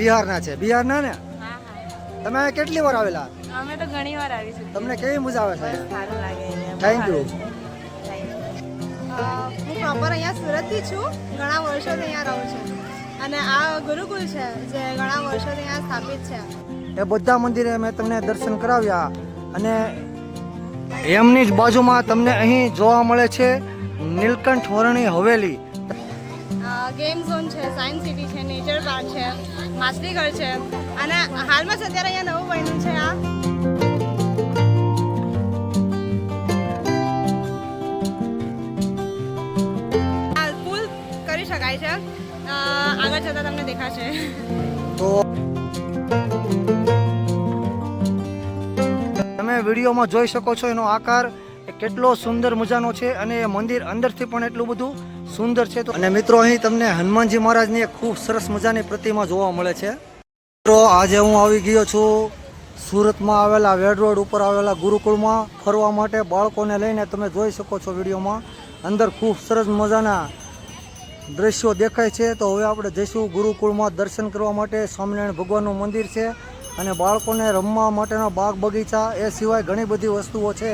બિહારના છે. બિહારના ને? હા હા. તમે કેટલી વાર આવેલા? અમે તો ઘણી વાર આવી છે. તમને કેવી મજા આવે છે? સારું લાગે થેન્ક યુ હું પ્રોપર અહીંયા સુરતથી છું. ઘણા વર્ષોથી અહીંયા રહું છું. અને આ ગુરુકુલ છે જે ઘણા વર્ષોથી અહીંયા સ્થાપિત છે. એ બધા મંદિરે મેં તમને દર્શન કરાવ્યા. અને એમની જ બાજુમાં તમને અહીં જોવા મળે છે નીલકંઠ વરણી હવેલી. ગેમ ઝોન છે સાયન્સ સિટી છે નેચર પાર્ક છે. માછલીઘર છે. અને હાલમાં છે અત્યારે અહીંયા નવું બન્યું છે આ. પુલ કરી શકાય છે. આગળ જતાં તમને દેખાશે. તમે વિડીયોમાં જોઈ શકો છો એનો આકાર કેટલો સુંદર મજાનો છે અને મંદિર અંદરથી પણ એટલું બધું સુંદર છે તો અને મિત્રો, અહીં તમને હનુમાનજી મહારાજની એક ખૂબ સરસ મજાની પ્રતિમા જોવા મળે છે. મિત્રો, આજે હું આવી ગયો છું સુરતમાં આવેલા વેડ રોડ ઉપર આવેલા ગુરુકુળમાં ફરવા માટે. બાળકોને લઈને તમે જોઈ શકો છો વિડીયોમાં. અંદર ખૂબ સરસ મજાના દ્રશ્યો દેખાય છે. તો હવે આપણે જઈશું ગુરુકુળમાં દર્શન કરવા માટે. સ્વામિનારાયણ ભગવાનનું મંદિર છે અને બાળકોને રમવા માટેના બાગ બગીચા એ સિવાય ઘણી બધી વસ્તુઓ છે.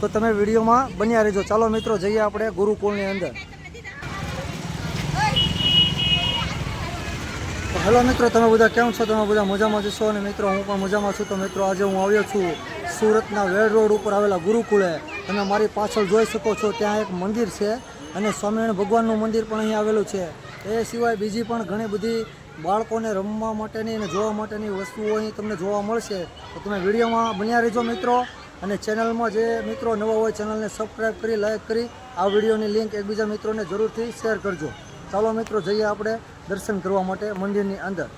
તો તમે વિડીયોમાં બન્યા રહેજો. ચાલો મિત્રો, જઈએ આપણે ગુરુકુળની અંદર. હેલો મિત્રો, તમે બધા કેમ છો? તમે બધા મજામાં જશો અને મિત્રો, હું પણ મજામાં છું. તો મિત્રો, આજે હું આવ્યો છું સુરતના વેડ રોડ ઉપર આવેલા ગુરુકુળે. તમે મારી પાછળ જોઈ શકો છો, ત્યાં એક મંદિર છે અને સ્વામિનારાયણ ભગવાનનું મંદિર પણ અહીં આવેલું છે. એ સિવાય બીજી પણ ઘણી બધી બાળકોને રમવા માટેની અને જોવા માટેની વસ્તુઓ અહીં તમને જોવા મળશે. તો તમે વિડીયોમાં બન્યા રહેજો મિત્રો, અને ચેનલમાં જે મિત્રો નવા હોય ચેનલને સબસ્ક્રાઈબ કરી, લાઈક કરી, આ વિડીયોની લિંક એકબીજા મિત્રોને જરૂરથી શેર કરજો. ચાલો મિત્રો, જઈએ આપણે દર્શન કરવા માટે મંદિરની અંદર.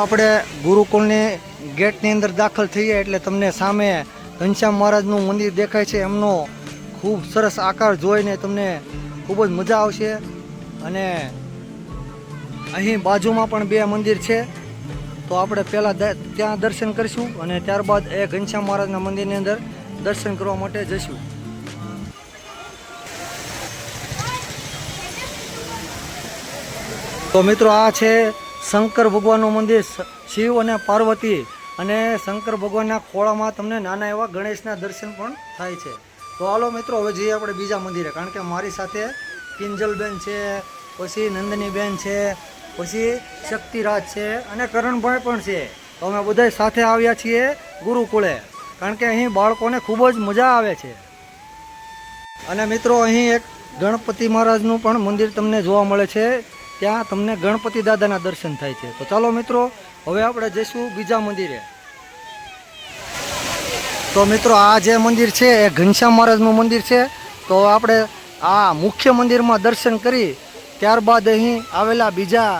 આપણે ગુરુકુળની ગેટની અંદર દાખલ થઈએ એટલે તમને સામે ઘનશ્યામ મહારાજનું મંદિર દેખાય છે. એમનો ખૂબ સરસ આકાર જોઈને તમને ખૂબ જ મજા આવશે અને અહીં બાજુમાં પણ બે મંદિર છે. તો આપણે પહેલાં ત્યાં દર્શન કરીશું અને ત્યારબાદ એ ઘનશ્યામ મહારાજના મંદિરની અંદર દર્શન કરવા માટે જઈશું. તો મિત્રો આ છે શંકર ભગવાનનું મંદિર શિવ અને પાર્વતી. અને શંકર ભગવાનના ખોળામાં તમને નાના એવા ગણેશના દર્શન પણ થાય છે. તો હાલો મિત્રો, હવે જઈએ આપણે બીજા મંદિરે. કારણ કે મારી સાથે કિંજલબેન છે, પછી નંદનીબેન છે પછી શક્તિરાજ છે અને કરણભાઈ પણ છે. તો અમે બધા સાથે આવ્યા છીએ ગુરુકુળે. કારણ કે અહીં બાળકોને ખૂબ જ મજા આવે છે. અને મિત્રો, અહીં એક ગણપતિ મહારાજનું પણ મંદિર તમને જોવા મળે છે. ત્યાં તમને ગણપતિ દાદાના દર્શન થાય છે. તો ચાલો મિત્રો, હવે આપણે જઈશું બીજા મંદિરે. તો મિત્રો, આ જે મંદિર છે, એ ઘનશ્યામ મહારાજનું મંદિર છે. તો આપણે આ મુખ્ય મંદિરમાં દર્શન કરી ત્યારબાદ અહીં આવેલા બીજા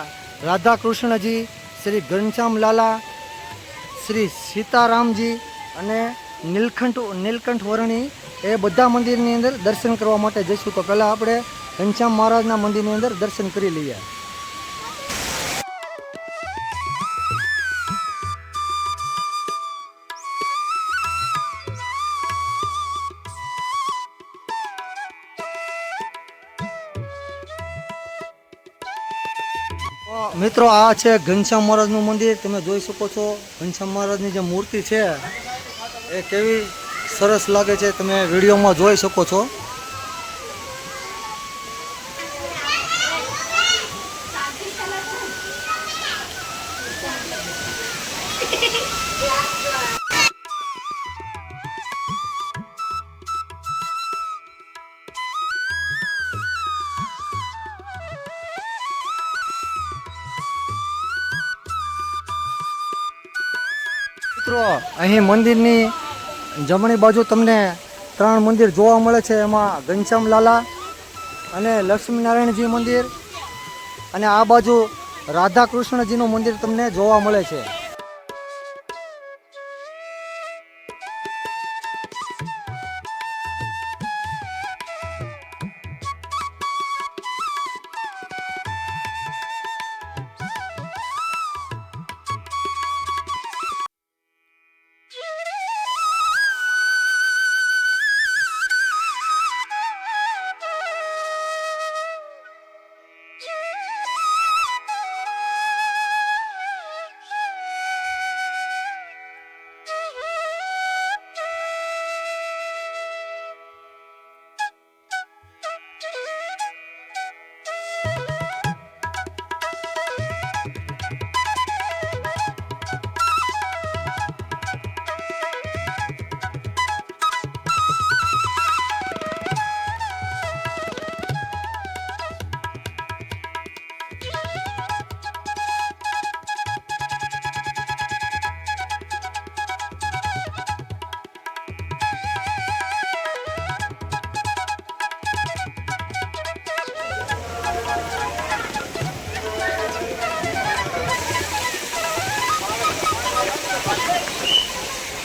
રાધા કૃષ્ણજી શ્રી ઘનશ્યામ લાલા, શ્રી સીતારામજી અને નીલકંઠ નીલકંઠ વર્ણી એ બધા મંદિરની અંદર દર્શન કરવા માટે જઈશું. તો પહેલાં આપણે ઘનશ્યામ મહારાજના મંદિરની અંદર દર્શન કરી લઈએ. મિત્રો, આ છે ઘનશ્યામ મહારાજનું મંદિર. તમે જોઈ શકો છો, ઘનશ્યામ મહારાજની જે મૂર્તિ છે, એ કેવી સરસ લાગે છે. તમે વિડીયોમાં જોઈ શકો છો. મિત્રો, અહીં મંદિરની જમણી બાજુ તમને ત્રણ મંદિર જોવા મળે છે. એમાં ઘનશ્યામ લાલા અને લક્ષ્મીનારાયણજી મંદિર અને આ બાજુ રાધા કૃષ્ણજીનું મંદિર તમને જોવા મળે છે.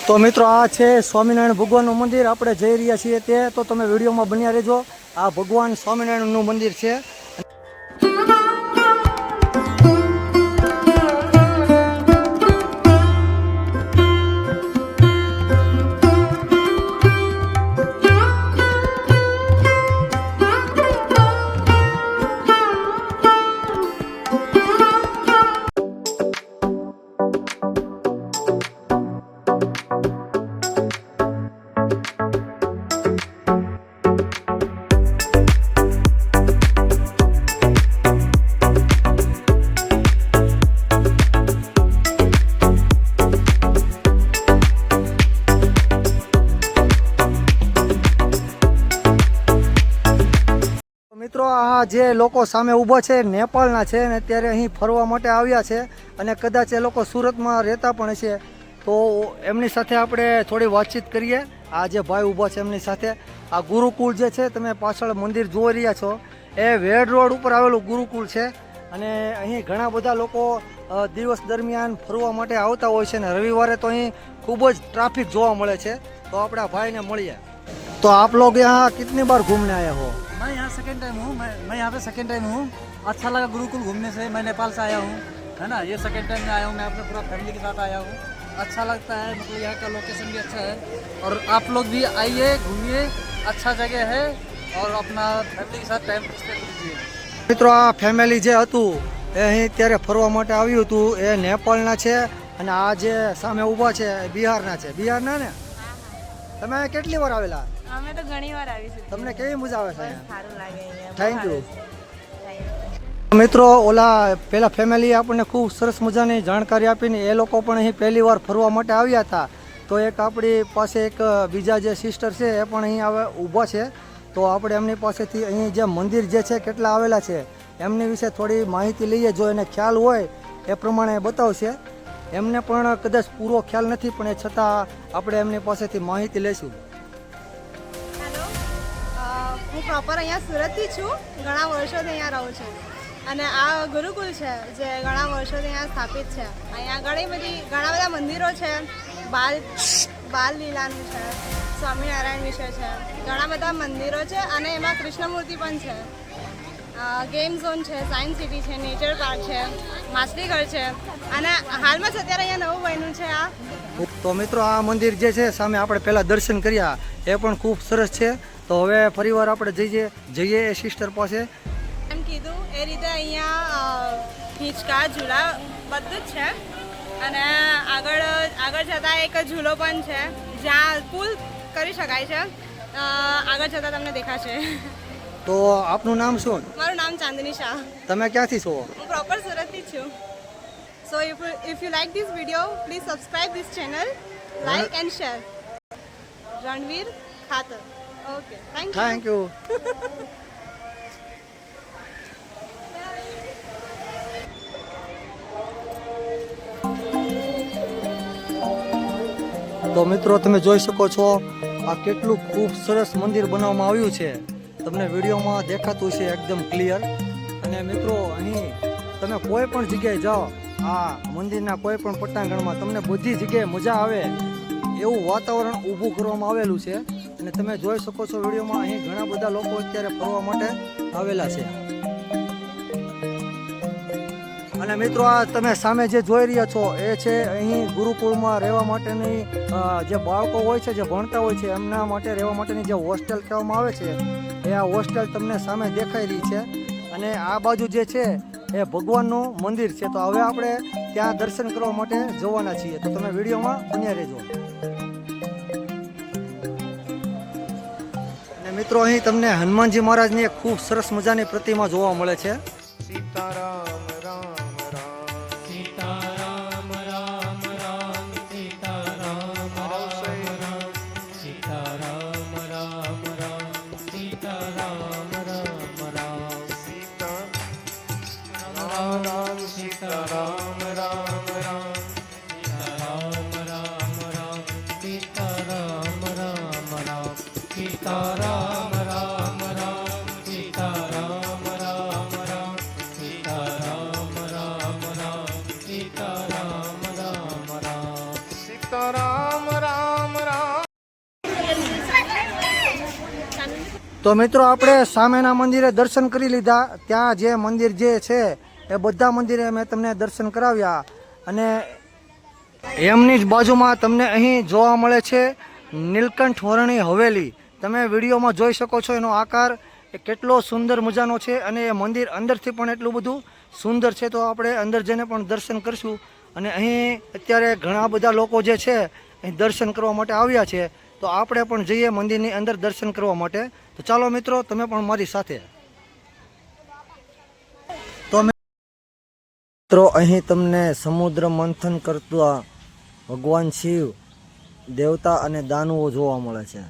તો મિત્રો આ છે સ્વામિનારાયણ ભગવાનનું મંદિર. આપણે જઈ રહ્યા છીએ તે તો તમે વિડીયોમાં બન્યા રહેજો. આ ભગવાન સ્વામિનારાયણનું મંદિર છે. જે લોકો સામે ઊભો છે, નેપાળના છે ને અત્યારે અહીં ફરવા માટે આવ્યા છે અને કદાચ એ લોકો સુરતમાં રહેતા પણ છે તો એમની સાથે આપણે થોડી વાતચીત કરીએ. આ જે ભાઈ ઊભા છે એમની સાથે, આ ગુરુકુળ જે છે, તમે પાછળ મંદિર જોઈ રહ્યા છો, એ વેડ રોડ ઉપર આવેલું ગુરુકુળ છે અને અહીં ઘણા બધા લોકો દિવસ દરમિયાન ફરવા માટે આવતા હોય છે અને રવિવારે તો અહીં ખૂબ જ ટ્રાફિક જોવા મળે છે. તો આપણા ભાઈને મળીએ. તો આપ લોકો યહાં કિતની બાર ઘૂમને આવ્યા હો? मैं यहाँ सेकेंड टाइम हूँ मैं मैं यहाँ पे सेकेंड टाइम हूँ अच्छा लगा गुरुकुल घूमने से मैं नेपाल से आया हूँ है ना ये सेकेंड टाइम में आया हूँ मैं अपने पूरा फैमिली के साथ आया हूँ अच्छा लगता है मतलब यहाँ का लोकेशन भी अच्छा है और आप लोग भी आइए घूमिए अच्छा जगह है और अपना फैमिली के साथ टाइम स्पेंड कीजिए મિત્રો આ ફેમિલી જે હતું એ અહીં ત્યારે ફરવા માટે આવ્યું હતું એ નેપાળના છે અને આ જે સામે ઊભા છે એ બિહારના છે બિહારના ને તમે અહીં કેટલી વાર આવેલા અમે તો ઘણી વાર આવીશું તમને કેવી મજા આવે છે? સારું લાગે થેન્ક છે. મિત્રો ઓલા પેલા ફેમિલી આપણને ખૂબ સરસ મજાની જાણકારી આપીને એ લોકો પણ અહીં પહેલી વાર ફરવા માટે આવ્યા હતા. તો એક આપણી પાસે એક બીજા જે સિસ્ટર છે એ પણ અહીં આવે ઊભા છે. તો આપણે એમની પાસેથી અહીં જે મંદિર જે છે કેટલા આવેલા છે એમની વિશે થોડી માહિતી લઈએ જો એને ખ્યાલ હોય એ પ્રમાણે બતાવશે. એમને પણ કદાચ પૂરો ખ્યાલ નથી પણ એ છતાં આપણે એમની પાસેથી માહિતી લઈશું. હું પ્રોપર અહીંયા સુરતથી છું. ઘણા વર્ષોથી અહીંયા રહું છું. અને આ ગુરુકુલ છે, જે ઘણા વર્ષોથી અહીંયા સ્થાપિત છે. અહીંયા ઘણી બધી, ઘણા બધા મંદિરો છે. બાલ બાલ લીલાનું છે, સ્વામિનારાયણ વિશે છે. ઘણા બધા મંદિરો છે અને એમાં કૃષ્ણમૂર્તિ પણ છે. ગેમ ઝોન છે સાયન્સ સિટી છે નેચર પાર્ક છે, માછલીઘર છે. અને હાલમાં જ અત્યારે અહીંયા નવું બન્યું છે આ. તો મિત્રો આ મંદિર જે છે, સામે આપણે પહેલાં દર્શન કર્યા, એ પણ ખૂબ સરસ છે. તો હવે ફરીવાર આપણે જઈએ જઈએ એ સિસ્ટર પાસે. એમ કીધું એ રીતે અહીંયા હિંચકા ઝૂલા બધું જ છે. અને આગળ આગળ જતાં એક ઝૂલો પણ છે જ્યાં પુલ કરી શકાય છે. આગળ જતાં તમને દેખાશે. તો આપનું નામ શું? મારું નામ ચાંદની શાહ. તમે ક્યાંથી છો? હું પ્રોપર સુરતથી છું. So if if you like this video please subscribe this channel like and share Ranveer ખાતર. ઓકે થેન્ક યુ તો મિત્રો તમે જોઈ શકો છો આ કેટલું ખૂબ સરસ મંદિર બનાવવામાં આવ્યું છે. તમને વિડીયોમાં દેખાતું છે એકદમ ક્લિયર અને મિત્રો અહીં તમે કોઈ પણ જગ્યાએ જાઓ આ મંદિરના કોઈ પણ પટ્ટાંગણમાં તમને બધી જગ્યાએ મજા આવે એવું વાતાવરણ ઊભું કરવામાં આવેલું છે. અને તમે જોઈ શકો છો વિડીયોમાં અહીં ઘણા બધા લોકો અત્યારે ફરવા માટે આવેલા છે. અને મિત્રો, આ તમે સામે જે જોઈ રહ્યા છો, એ છે અહીં ગુરુકુળમાં રહેવા માટેની જે બાળકો હોય છે, જે ભણતા હોય છે, એમના માટે રહેવા માટેની જે હોસ્ટેલ કહેવામાં આવે છે, એ આ હોસ્ટેલ તમને સામે દેખાઈ રહી છે. અને આ બાજુ જે છે, એ ભગવાનનું મંદિર છે. તો હવે આપણે ત્યાં દર્શન કરવા માટે જવાના છીએ. તો તમે વિડીયોમાં બન્યા રહેજો. મિત્રો અહીં તમને હનુમાનજી મહારાજની એક ખૂબ સરસ મજાની પ્રતિમા જોવા મળે છે. સીતારામ તો મિત્રો, આપણે સામેના મંદિરે દર્શન કરી લીધા. ત્યાં જે મંદિર જે છે, એ બધા મંદિરે મેં તમને દર્શન કરાવ્યા. અને એમની જ બાજુમાં તમને અહીં જોવા મળે છે નીલકંઠ વરણી હવેલી. તમે વિડીયોમાં જોઈ શકો છો એનો આકાર. એ કેટલો સુંદર મજાનો છે અને એ મંદિર અંદરથી પણ એટલું બધું સુંદર છે. તો આપણે અંદર જઈને પણ દર્શન કરીશું. અને અહીં અત્યારે ઘણા બધા લોકો જે છે, અહીં દર્શન કરવા માટે આવ્યા છે. તો આપણે પણ જઈએ મંદિરની અંદર દર્શન કરવા માટે. તો ચાલો મિત્રો, તમે પણ મારી સાથે. તો મિત્રો, અહીં તમને સમુદ્ર મંથન કરતા ભગવાન શિવ, દેવતા અને દાનવો જોવા મળે છે.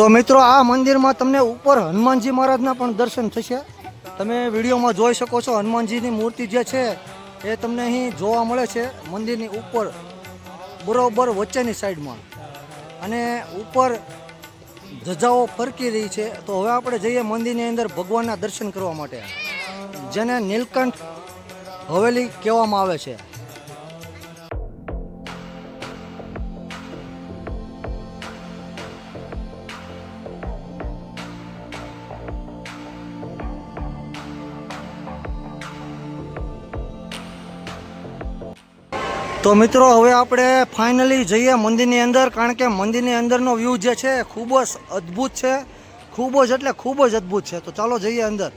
તો મિત્રો, આ મંદિરમાં તમને ઉપર હનુમાનજી મહારાજના પણ દર્શન થશે. તમે વિડીયોમાં જોઈ શકો છો, હનુમાનજીની મૂર્તિ જે છે, એ તમને અહીં જોવા મળે છે, મંદિરની ઉપર, બરોબર વચ્ચેની સાઈડમાં. અને ઉપર ધજાઓ ફરકી રહી છે. તો હવે આપણે જઈએ મંદિરની અંદર ભગવાનના દર્શન કરવા માટે. જેને નીલકંઠ હવેલી કહેવામાં આવે છે. તો મિત્રો, હવે આપણે ફાઇનલી જઈએ મંદિરની અંદર, કારણ કે મંદિરની અંદરનો વ્યૂ જે છે, ખૂબ જ અદ્ભુત છે. ખૂબ જ એટલે ખૂબ જ અદ્ભુત છે. તો ચાલો જઈએ અંદર.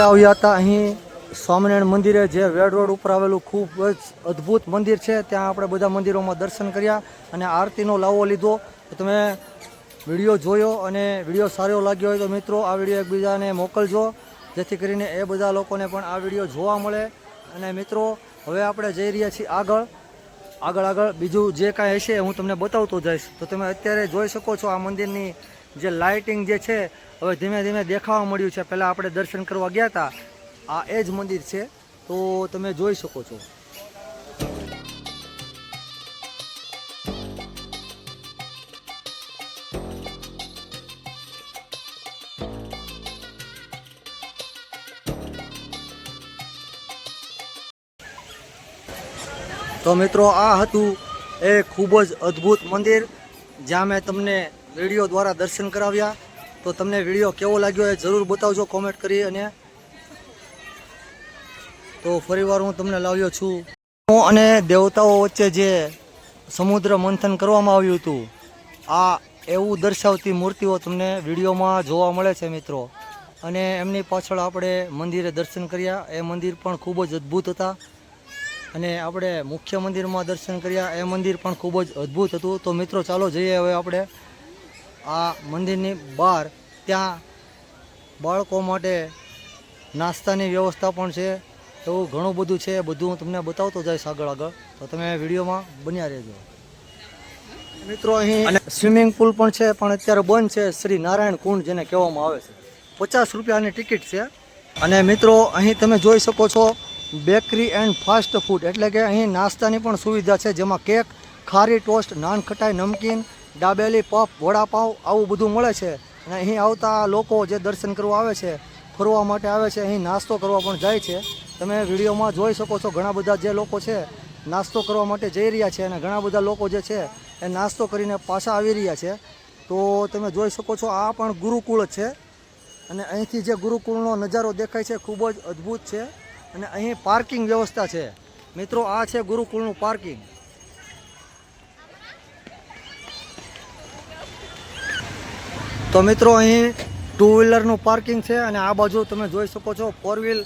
આપણે આવ્યા હતા અહીં સ્વામિનારાયણ મંદિરે જે વેડ રોડ ઉપર આવેલું ખૂબ જ અદ્ભુત મંદિર છે, ત્યાં આપણે બધા મંદિરોમાં દર્શન કર્યા અને આરતીનો લાવો લીધો. તમે વીડિયો જોયો અને વીડિયો સારો લાગ્યો હોય તો મિત્રો આ વીડિયો એકબીજાને મોકલજો, જેથી કરીને એ બધા લોકોને પણ આ વીડિયો જોવા મળે. અને મિત્રો, હવે આપણે જઈ રહ્યા છીએ આગળ. આગળ આગળ બીજું જે કાંઈ હશે હું તમને બતાવતો જઈશ. તો તમે અત્યારે જોઈ શકો છો આ મંદિરની જે લાઇટિંગ જે છે હવે ધીમે ધીમે દેખાવા મળ્યું છે. પહેલાં આપણે દર્શન કરવા ગયા હતા. આ એ જ મંદિર છે. તો તમે જોઈ શકો છો. તો મિત્રો, આ હતું એ ખૂબ જ અદ્ભુત મંદિર, જ્યાં મેં તમને વીડિયો દ્વારા દર્શન કરાવ્યા. તો તમને વીડિયો કેવો લાગ્યો એ જરૂર બતાવજો કોમેન્ટ કરી અને તો ફરીવાર હું તમને લાવ્યો છું. હું અને દેવતાઓ વચ્ચે જે સમુદ્ર મંથન કરવામાં આવ્યું હતું, આ એવું દર્શાવતી મૂર્તિઓ તમને વિડીયોમાં જોવા મળે છે મિત્રો. અને એમની પાછળ આપણે મંદિરે દર્શન કર્યા. એ મંદિર પણ ખૂબ જ અદ્ભુત હતા. અને આપણે મુખ્ય મંદિરમાં દર્શન કર્યા. એ મંદિર પણ ખૂબ જ અદ્ભુત હતું. તો મિત્રો ચાલો જઈએ હવે આપણે આ મંદિરની બહાર ત્યાં બાળકો માટે નાસ્તાની વ્યવસ્થા પણ છે એવું ઘણું બધું છે બધું હું તમને બતાવતો જઈશ આગળ આગળ. તો તમે વિડીયોમાં બન્યા રહેજો. મિત્રો અહીં સ્વિમિંગ પુલ પણ છે પણ અત્યારે બંધ છે. શ્રી નારાયણ કુંડ જેને કહેવામાં આવે છે. પચાસ રૂપિયાની ટિકિટ છે. અને મિત્રો અહીં તમે જોઈ શકો છો બેકરી એન્ડ ફાસ્ટ ફૂડ. એટલે કે અહીં નાસ્તાની પણ સુવિધા છે જેમાં કેક ખારી toast nankhatai namkeen dabeli puff vada pav આવું બધું મળે છે. અને અહીં આવતા લોકો જે દર્શન કરવા આવે છે, ફરવા માટે આવે છે, અહીં નાસ્તો કરવા પણ જાય છે. તમે વિડીયોમાં જોઈ શકો છો ઘણા બધા જે લોકો છે, નાસ્તો કરવા માટે જઈ રહ્યા છે અને ઘણા બધા લોકો જે છે, એ નાસ્તો કરીને પાછા આવી રહ્યા છે. તો તમે જોઈ શકો છો આ પણ ગુરુકુળ છે. અને અહીંથી જે ગુરુકુળનો નજારો દેખાય છે, ખૂબ જ અદ્ભુત છે. અને અહીં પાર્કિંગ વ્યવસ્થા છે. મિત્રો, આ છે ગુરુકુળનું પાર્કિંગ. તો મિત્રો અહીં ટુ વ્હીલરનું પાર્કિંગ છે અને આ બાજુ તમે જોઈ શકો છો ફોર વ્હીલ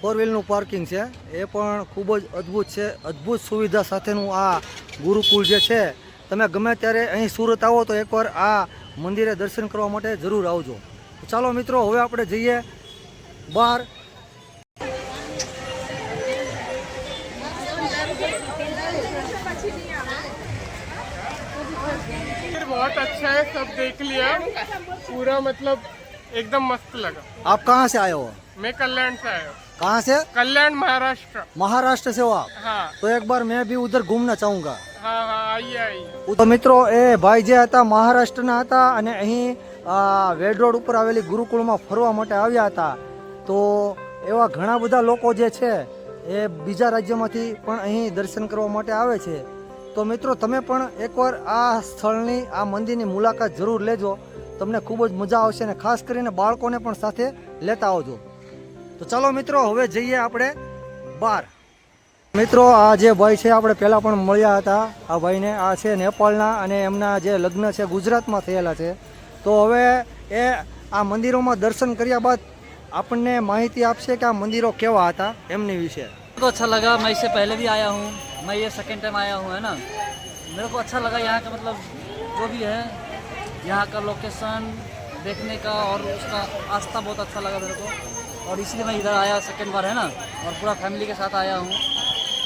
ફોર વ્હીલનું પાર્કિંગ છે. એ પણ ખૂબ જ અદ્ભુત છે. અદ્ભુત સુવિધા સાથેનું આ ગુરુકુળ જે છે, તમે ગમે ત્યારે અહીં સુરત આવો તો એકવાર આ મંદિરે દર્શન કરવા માટે જરૂર આવજો. ચાલો મિત્રો, હવે આપણે જઈએ બહાર अच्छा है सब देख लिया पूरा मतलब एकदम मस्त लगा आप कहाँ से आए हो मैं कल्याण से आया हूँ कहाँ से कल्याण महाराष्ट्र महाराष्ट्र से हो आप हाँ तो एक बार मैं भी उधर घूमना चाहूँगा हाँ हाँ आइए आइए તો મિત્રો એ ભાઈ જે હતા મહારાષ્ટ્રના હતા અને અહીં આ વેડ રોડ ઉપર આવેલી ગુરુકુળમાં ફરવા માટે આવ્યા હતા તો એવા ઘણા બધા લોકો જે છે એ બીજા રાજ્યમાંથી પણ અહીં દર્શન કરવા માટે આવે છે તો મિત્રો, તમે પણ એકવાર આ સ્થળની, આ મંદિરની મુલાકાત જરૂર લેજો. તમને ખૂબ જ મજા આવશે અને ખાસ કરીને બાળકોને પણ સાથે લેતા આવજો. તો ચાલો મિત્રો, હવે જઈએ આપણે બહાર. મિત્રો, આ જે ભાઈ છે, આપણે પહેલાં પણ મળ્યા હતા. આ ભાઈને, આ છે નેપાળના અને એમના જે લગ્ન છે, ગુજરાતમાં થયેલા છે. તો હવે એ આ મંદિરોમાં દર્શન કર્યા બાદ આપણને માહિતી આપશે કે આ મંદિરો કેવા હતા એમની વિશે. અચ્છા લગા, મેં પહલે ભી આયા હું. मैं ये सेकेंड टाइम आया हूँ, है ना? मेरे को अच्छा लगा यहाँ का मतलब जो भी है, यहाँ का लोकेशन देखने का और उसका आस्था बहुत अच्छा लगा मेरे को। और इसलिए मैं इधर आया सेकेंड बार, है ना? और पूरा फैमिली के साथ आया हूँ।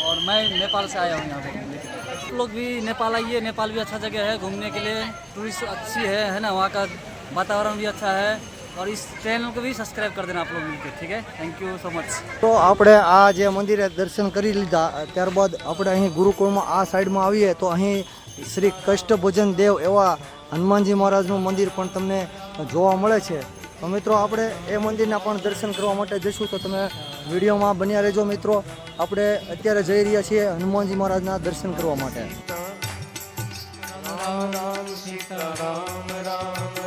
और मैं नेपाल से आया हूँ यहाँ पे। घूमने के लिए आप लोग भी नेपाल आइए, नेपाल भी अच्छा जगह है घूमने के लिए। टूरिस्ट अच्छी है है ना? वहाँ का वातावरण भी अच्छा है। और इस चैनल को भी सब्सक्राइब कर देना आप लोग मिलकर ठीक है थैंक यू सो मच તો આપણે આ જે મંદિરે દર્શન કરી લીધા ત્યારબાદ આપણે અહીં ગુરુકુળમાં આ સાઈડમાં આવીએ તો અહીં શ્રી કષ્ટભોજન દેવ એવા હનુમાનજી મહારાજનું મંદિર પણ તમને જોવા મળે છે તો મિત્રો આપણે એ મંદિરના પણ દર્શન કરવા માટે જઈશું તો તમે વિડીયોમાં બન્યા રહેજો મિત્રો આપણે અત્યારે જઈ રહ્યા છીએ હનુમાનજી મહારાજના દર્શન કરવા માટે રામ રામ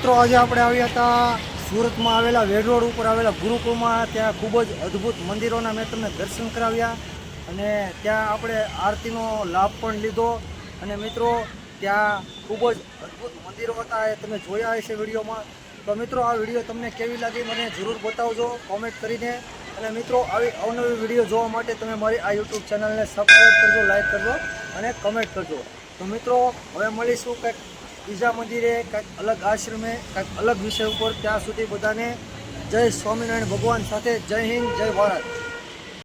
મિત્રો, આજે આપણે આવ્યા હતા સુરતમાં આવેલા વેડ રોડ ઉપર આવેલા ગુરુકુળમાં. ત્યાં ખૂબ જ અદ્ભુત મંદિરોના મેં તમને દર્શન કરાવ્યા અને ત્યાં આપણે આરતીનો લાભ પણ લીધો. અને મિત્રો, ત્યાં ખૂબ જ અદ્ભુત મંદિરો હતા, એ તમે જોયા હશે વિડીયોમાં. તો મિત્રો, આ વીડિયો તમને કેવી લાગી મને જરૂર બતાવજો કોમેન્ટ કરીને. અને મિત્રો, આવી અવનવી વીડિયો જોવા માટે તમે મારી આ યુટ્યુબ ચેનલને સબસ્ક્રાઈબ કરજો, લાઈક કરજો અને કમેન્ટ કરજો. તો મિત્રો, હવે મળીશું કંઈક બીજા મંદિરે કંઈક અલગ આશ્રમે, કંઈક અલગ વિષય ઉપર ત્યાં સુધી બધાને જય સ્વામિનારાયણ ભગવાન સાથે જય હિન્દ, જય ભારત.